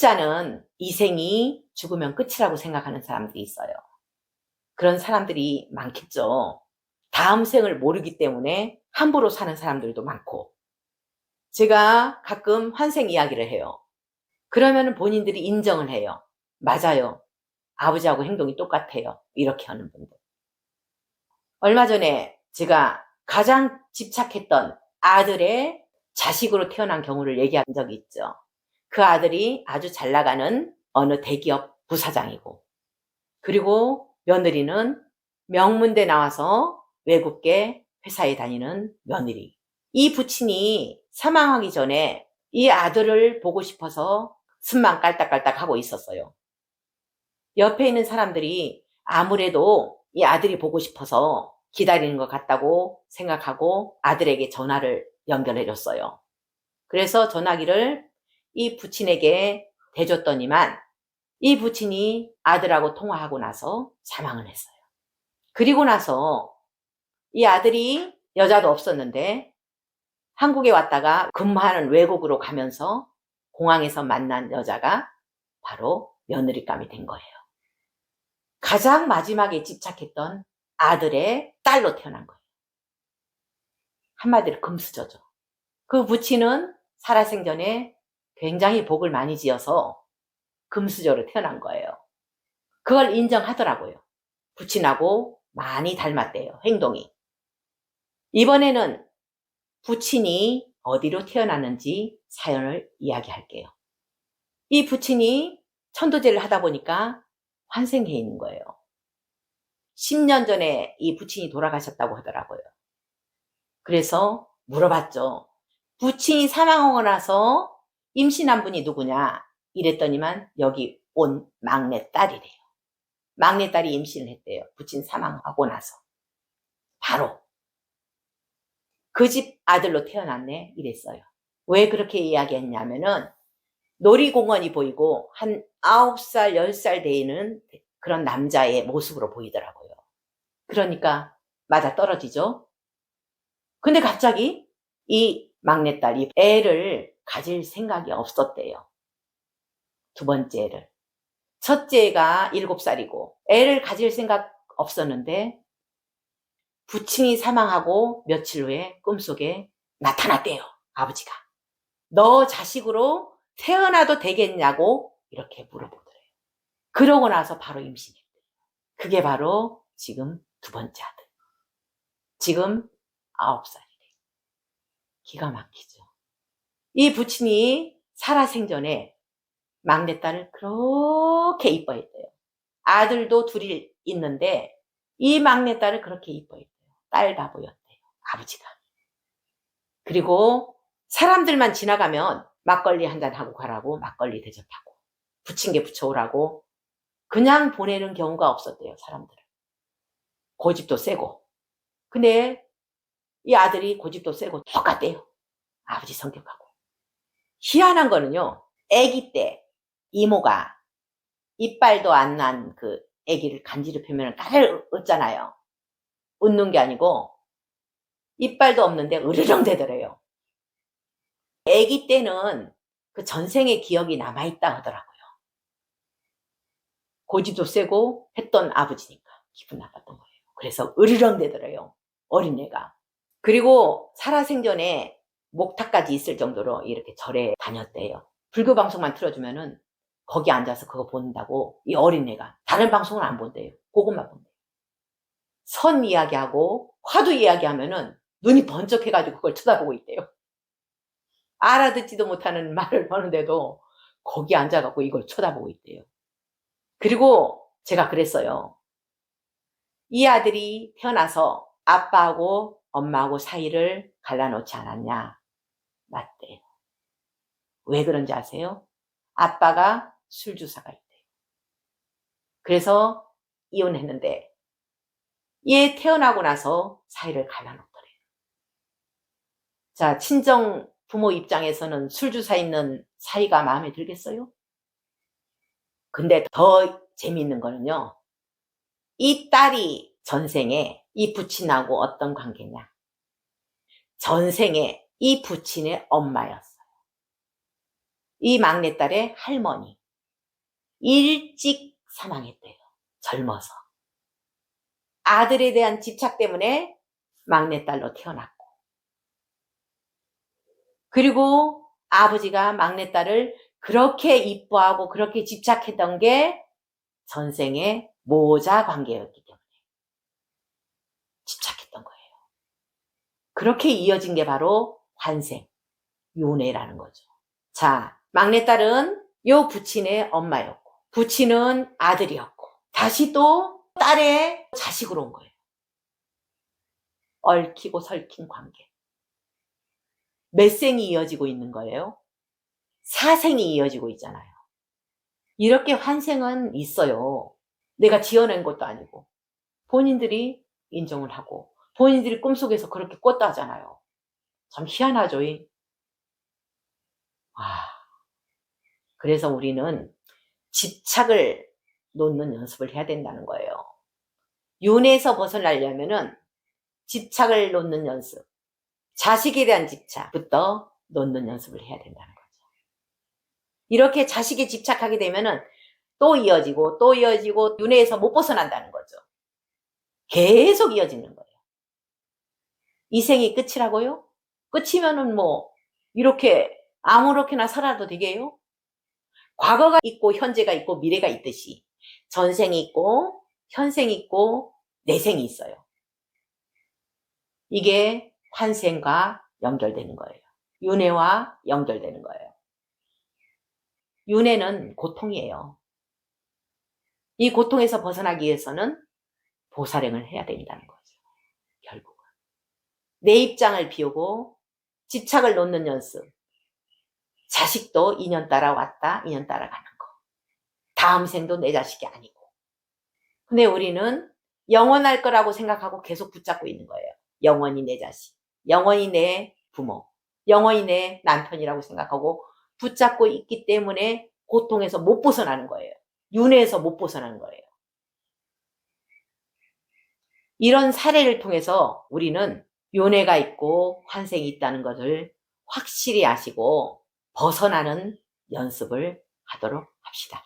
흑자는 이 생이 죽으면 끝이라고 생각하는 사람들이 있어요. 그런 사람들이 많겠죠. 다음 생을 모르기 때문에 함부로 사는 사람들도 많고. 제가 가끔 환생 이야기를 해요. 그러면 본인들이 인정을 해요. 맞아요. 아버지하고 행동이 똑같아요. 이렇게 하는 분들. 얼마 전에 제가 가장 집착했던 아들의 자식으로 태어난 경우를 얘기한 적이 있죠. 그 아들이 아주 잘 나가는 어느 대기업 부사장이고, 그리고 며느리는 명문대 나와서 외국계 회사에 다니는 며느리. 이 부친이 사망하기 전에 이 아들을 보고 싶어서 숨만 깔딱깔딱 하고 있었어요. 옆에 있는 사람들이 아무래도 이 아들이 보고 싶어서 기다리는 것 같다고 생각하고 아들에게 전화를 연결해 줬어요. 그래서 전화기를 이 부친에게 대줬더니만 이 부친이 아들하고 통화하고 나서 사망을 했어요. 그리고 나서 이 아들이 여자도 없었는데 한국에 왔다가 근무하는 외국으로 가면서 공항에서 만난 여자가 바로 며느리감이 된 거예요. 가장 마지막에 집착했던 아들의 딸로 태어난 거예요. 한마디로 금수저죠. 그 부친은 살아생전에 굉장히 복을 많이 지어서 금수저로 태어난 거예요. 그걸 인정하더라고요. 부친하고 많이 닮았대요. 행동이. 이번에는 부친이 어디로 태어났는지 사연을 이야기할게요. 이 부친이 천도제를 하다 보니까 환생해 있는 거예요. 10년 전에 이 부친이 돌아가셨다고 하더라고요. 그래서 물어봤죠. 부친이 사망하고 나서 임신한 분이 누구냐? 이랬더니만 여기 온 막내 딸이래요. 막내 딸이 임신을 했대요. 부친 사망하고 나서. 바로 그 집 아들로 태어났네 이랬어요. 왜 그렇게 이야기했냐면은 놀이공원이 보이고 한 9살, 10살 되는 그런 남자의 모습으로 보이더라고요. 그러니까 맞아 떨어지죠. 근데 갑자기 이 막내딸이 애를 가질 생각이 없었대요. 두 번째 애를. 첫째가 7살이고 애를 가질 생각 없었는데 부친이 사망하고 며칠 후에 꿈속에 나타났대요. 아버지가. 너 자식으로 태어나도 되겠냐고 이렇게 물어보더래요. 그러고 나서 바로 임신했대요. 그게 바로 지금 두 번째 아들. 지금 아홉 살이래요. 기가 막히죠. 이 부친이 살아생전에 막내딸을 그렇게 이뻐했대요. 아들도 둘이 있는데 이 막내딸을 그렇게 이뻐했대요. 딸 바보였대요. 아버지가. 그리고 사람들만 지나가면 막걸리 한잔 하고 가라고 막걸리 대접하고 부침개 부쳐오라고 그냥 보내는 경우가 없었대요. 사람들은. 고집도 세고. 근데 이 아들이 고집도 세고 똑같대요. 아버지 성격하고. 희한한 거는요. 아기 때 이모가 이빨도 안 난 그 아기를 간지럽히면 까르르 웃잖아요. 웃는 게 아니고 이빨도 없는데 으르렁 대더래요. 아기 때는 그 전생의 기억이 남아있다 하더라고요. 고집도 세고 했던 아버지니까 기분 나빴던 거예요. 그래서 으르렁 대더래요. 어린애가. 그리고 살아생전에 목탁까지 있을 정도로 이렇게 절에 다녔대요. 불교 방송만 틀어주면은 거기 앉아서 그거 본다고 이 어린애가 다른 방송을 안 본대요. 그것만 본대요. 선 이야기하고 화두 이야기하면은 눈이 번쩍해가지고 그걸 쳐다보고 있대요. 알아듣지도 못하는 말을 하는데도 거기 앉아갖고 이걸 쳐다보고 있대요. 그리고 제가 그랬어요. 이 아들이 태어나서 아빠하고 엄마하고 사이를 갈라놓지 않았냐? 맞대요. 왜 그런지 아세요? 아빠가 술주사가 있대요. 그래서 이혼했는데 얘 태어나고 나서 사이를 갈라놓더래요. 자, 친정 부모 입장에서는 술주사 있는 사이가 마음에 들겠어요? 근데 더 재미있는 거는요. 이 딸이 전생에 이 부친하고 어떤 관계냐? 전생에 이 부친의 엄마였어요. 이 막내딸의 할머니. 일찍 사망했대요. 젊어서. 아들에 대한 집착 때문에 막내딸로 태어났고. 그리고 아버지가 막내딸을 그렇게 이뻐하고 그렇게 집착했던 게 전생의 모자 관계였기 때문에 집착했던 거예요. 그렇게 이어진 게 바로 환생, 요네라는 거죠. 자, 막내딸은 요 부친의 엄마였고, 부친은 아들이었고, 다시 또 딸의 자식으로 온 거예요. 얽히고 설킨 관계. 몇 생이 이어지고 있는 거예요? 사생이 이어지고 있잖아요. 이렇게 환생은 있어요. 내가 지어낸 것도 아니고. 본인들이 인정을 하고, 본인들이 꿈속에서 그렇게 꿨다 하잖아요. 참 희한하죠. 이. 와. 그래서 우리는 집착을 놓는 연습을 해야 된다는 거예요. 윤에서 벗어나려면은 집착을 놓는 연습, 자식에 대한 집착부터 놓는 연습을 해야 된다는 거죠. 이렇게 자식에 집착하게 되면은 또 이어지고 또 이어지고 윤회에서 못 벗어난다는 거죠. 계속 이어지는 거예요. 이 생이 끝이라고요? 끝이면은 뭐 이렇게 아무렇게나 살아도 되게요? 과거가 있고 현재가 있고 미래가 있듯이 전생이 있고 현생이 있고 내생이 있어요. 이게 환생과 연결되는 거예요. 윤회와 연결되는 거예요. 윤회는 고통이에요. 이 고통에서 벗어나기 위해서는 보살행을 해야 된다는 거죠. 결국은. 내 입장을 비우고 집착을 놓는 연습. 자식도 인연 따라 왔다, 인연 따라 가는 거. 다음 생도 내 자식이 아니고. 근데 우리는 영원할 거라고 생각하고 계속 붙잡고 있는 거예요. 영원히 내 자식, 영원히 내 부모, 영원히 내 남편이라고 생각하고 붙잡고 있기 때문에 고통에서 못 벗어나는 거예요. 윤회에서 못 벗어나는 거예요. 이런 사례를 통해서 우리는 윤회가 있고 환생이 있다는 것을 확실히 아시고 벗어나는 연습을 하도록 합시다.